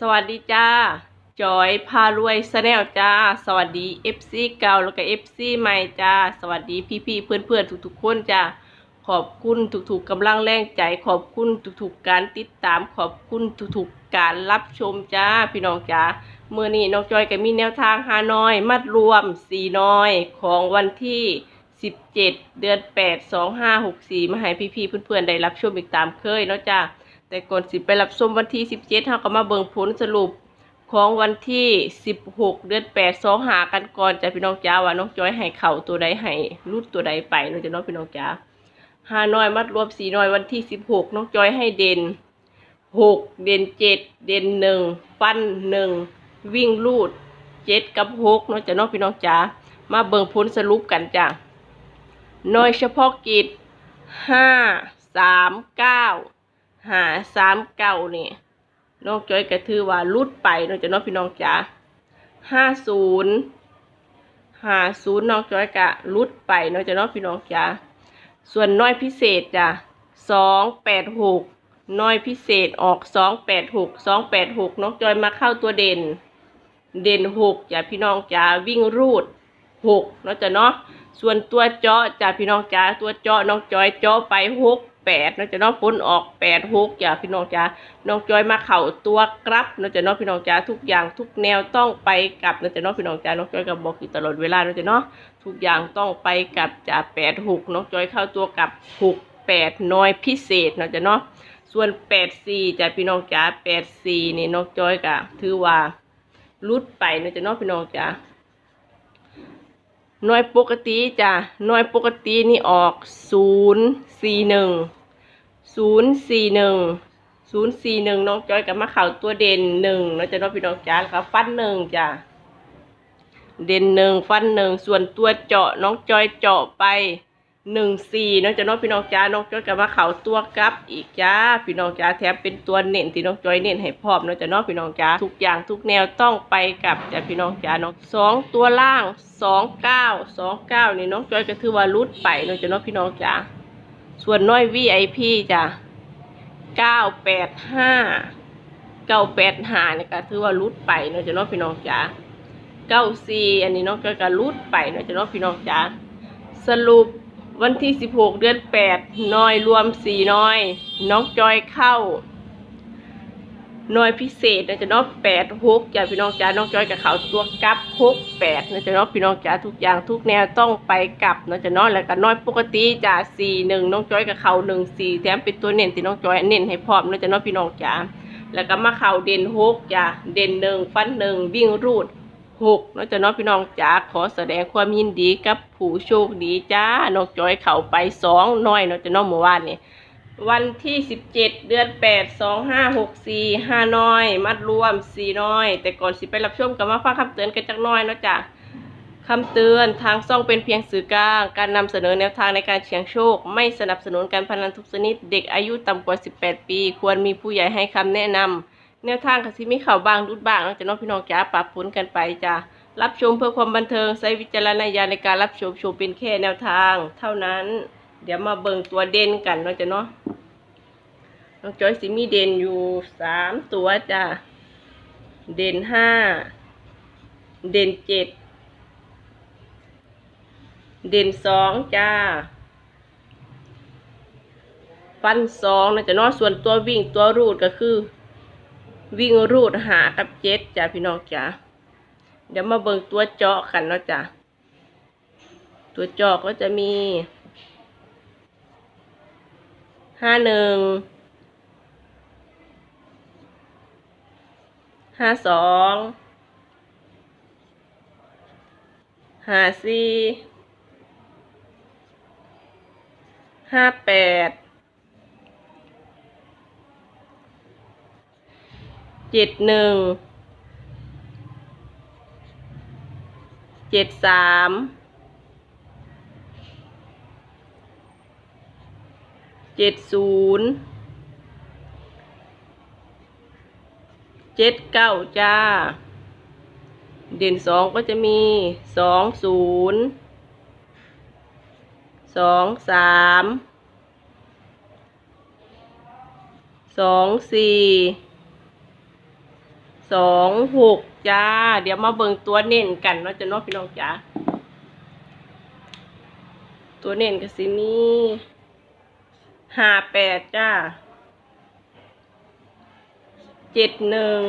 สวัสดีจ้า จอยพารวยสแนลจ้า สวัสดี FC เก่าแล้วก็ FC ใหม่จ้า สวัสดีพี่ๆเพื่อนๆทุกๆคนจ้า ขอบคุณทุกๆกำลังแรงใจ ขอบคุณทุกๆการติดตาม ขอบคุณทุกๆการรับชมจ้า พี่น้องจ้าเมื่อนี้น้องจอยก็มีแนวทางฮานอย มัดรวมสีน้อยของวันที่ 17 เดือน 8 2564 มาให้พี่ๆเพื่อนๆได้รับชมอีกตามเคยเนาะจ้า แต่ก่อนสิไปรับชมวันที่ 17เฮาก็มาเบิ่งผลสรุปของวันที่ 16 เดือน8 2หากันก่อนจ้ะพี่น้องจ้าว่าน้องจอยให้เข่าตัวใดให้รุดตัวใดไปเนาะจ้ะน้องพี่น้องจ้าหาน้อยมัดรวมสีน้อยวันที่ 16 น้องจอยให้เด่น 6 เด่น 7 เด่น 1 ฟัน 1 วิ่งลูด 7 กับ6เนาะจ้ะน้องพี่น้องจ้ามาเบิ่งผลสรุปกันจ้ะน้อยเฉพาะกิจ 5 3 9 หาสามเก้านี่น้องจอยก็ถือว่าลุดไปน้องจะน้องพี่น้องจ๋าห้าศูนย์ห้าศูนย์น้องจอยกะลุดไปน้องจะน้องพี่น้องจ๋าส่วนน้อยพิเศษจ้ะสองแปดหกน้อยพิเศษออกสองแปดหกสองแปดหกน้องจอยมาเข้าตัวเด่น เด่นหกจ้ะพี่น้องจ๋าวิ่งรูดหกเนาะจ้ะเนาะส่วนตัวเจาะจ้ะพี่น้องจ๋าตัวเจาะน้องจอยเจาะไปหก แปดเนาจะน้องพ้นออกแปดหกอย่าพี่น้องจ้าน้องจอยมาเข่าตัวกรับเนาจะน้องพี่น้องจ้าทุกอย่างทุกแนวต้องไปกับเนาจะน้องพี่น้องจ้าน้องจอยก็บบอกอยู่ตลอดเวลาเนาจะเนาะทุกอย่างต้องไปกับจ่าแปดหกน้องจอยเข้าตัวกับหกแปดน้อยพิเศษเนาจะเนาะส่วนแปดสี่จ้าพี่น้องจ้าแปดสี่นี่น้องจอยก็ถือว่าลุดไปเนาจะน้องพี่น้องจ้า หน่วยปกติจ้ะหน่วยปกตินี่ออกศูนย์สี่หนึ่งศูนย์สี่หนึ่งศูนย์สี่หนึ่งน้องจอยกับมาเข่าตัวเด่นหนึ่งเนาะจะน้องพี่น้องจ้าแล้วก็ฟันหนึ่งจ้ะเด่นหนึ่งฟันหนึ่งส่วนตัวเจาะน้องจอยเจาะไป หนึ่งสี่น้องจะน้องพี่น้องจ้าน้องจอยกับมาเขาตัวกลับอีกจ้าพี่น้องจ้าแถมเป็นตัวเน้นที่น้องจอยเน้นให้พร้อมเนาะจะน้องพี่น้องจ้าทุกอย่างทุกแนวต้องไปกับจ้ะพี่น้องจ้าน้องสองตัวล่างสองเก้าสองเก้านี่น้องจอยก็ถือว่ารุดไปเนาะจะน้องพี่น้องจ้าส่วนน้อย VIP จ้ะเก้าแปดห้าเก้าแปดห้านี่ก็ถือว่ารุดไปเนาะจะน้องพี่น้องจ้าเก้าสี่อันนี้น้องจอยก็รุดไปเนาะจะน้องพี่น้องจ้าสรุป วันที่ 16 เดือน 8 น้อยรวม 4 น้อย น้องจอยเข้า น้อยพิเศษนะจะน้อง8 6จ้ะพี่น้องจ้าน้องจอยกับเขาตัวกับ 6 8นะจะน้องพี่น้องจ้าทุกอย่างทุกแนวต้องไปกลับนะจะน้องแล้วก็น้อยปกติจ้า4 1 น้องจอยกับเขา1 4แถมเป็นตัวเน้นที่น้องจอยเน้นให้พร้อมนะจะน้องพี่น้องจ้าแล้วก็มาเข่าเด่น6จ้ะเด่น1ฟัน1วิ่งรูด หกเนาะจะน้องพี่น้องจ๋าขอแสดงความยินดีกับผู้โชคดีจ้าน้องจอยเข้าไปสองน้อยเนาะจะน้องเมื่อวานนี่วันที่สิบเจ็ดเดือนแปดสองห้าหกสี่ห้าน้อย มัดรวมสี่น้อย แต่ก่อนสิไปรับชมกับมาฟังคำเตือนกันจักน้อยเนาะจ้ะคำเตือนทางซ่องเป็นเพียงสื่อกลาง การนำเสนอแนวทางในการเสี่ยงโชค ไม่สนับสนุนการพนันทุกชนิด เด็กอายุต่ำกว่า 18 ปี ควรมีผู้ใหญ่ให้คำแนะนำ แนวทางก็สิมีข่าวบางรุดบางเนาะจะน้องพี่น้องจ๋าปรับผลกันไปจ้ะรับชมเพื่อความบันเทิงใช้วิจารณญาณในการรับชมชมเป็นแค่แนวทาง เท่านั้น เดี๋ยวมาเบิ่งตัวเด่นกันเนาะจ้ะเนาะน้องจอยสิมีเด่นอยู่สามตัวจ้ะเด่นห้าเด่นเจ็ดเด่นสองจ้าฟันสองนะจ๊ะเนาะส่วนตัววิ่งตัวรูดก็คือ วิ่งรูดหากับเจ็ดจ้ะพี่น้องจ้ะเดี๋ยวมาเบิ่งตัวเจาะกันเนาะจ้ะตัวเจาะก็จะมีห้าหนึ่งห้าสองห้าสี่ห้าแปด เจ็ดหนึ่งเจ็ดสามเจ็ดศูนย์เจ็ดเก้าจ้า เด่นสองก็จะมีสองศูนย์สองสามสองสี่ สองหกจ้า เดี๋ยวมาเบิ่งตัวเน้นกันเนาะจะเนาะพี่น้องจ้าตัวเน้นก็สิมีห้าแปดจ้าเจ็ดหนึ่ง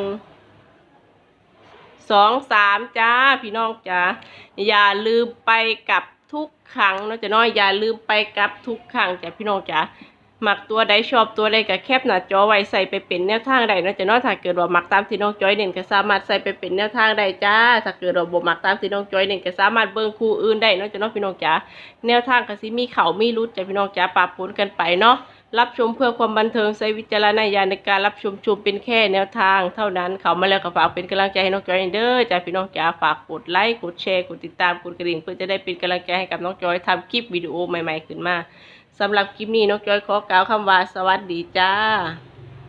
สองสามจ้าพี่น้องจ้าอย่าลืมไปกับทุกครั้งเนาะจะเนาะอย่าลืมไปกับทุกครั้งจ้ะพี่น้องจ้า หมักตัวใดชอบตัวใดก็แคปหน้าจอไว้ใส่ไปเป็นแนวทางใดนาะจะเนาะถ้าเกิดว่าหมักตามที่น้องจอยเน่นก็สามารถใส่ไปเป็นแนวทางใดจ้า ถ้าเกิดว่าบ่มักตามที่น้องจอยเน่นก็สามารถเบิ่งคู่อื่นได้นาะจะเนาะพี่น้องจ๋าแนวทางก็สิมีเข่ามีรุดจ้ะพี่น้องจ๋าปะปนกันไปเนาะรับชมเพื่อความบันเทิงใช้วิจารณญาณในการรับชมชมเป็นแค่แนวทางเท่านั้นเขามาแล้วก็ฝากเป็นกำลังใจให้น้องจอยเด้อจ้ะพี่น้องจ๋าฝากกดไลค์กดแชร์กดติดตามกดกระดิ่งเพื่อจะได้เป็นกำลังใจให้กับน้องจอยทำคลิปวิดีโอใหม่ ๆ ขึ้นมา สำหรับคลิปนี้นกจอยขอกล่าวคำว่าสวัสดีจ้า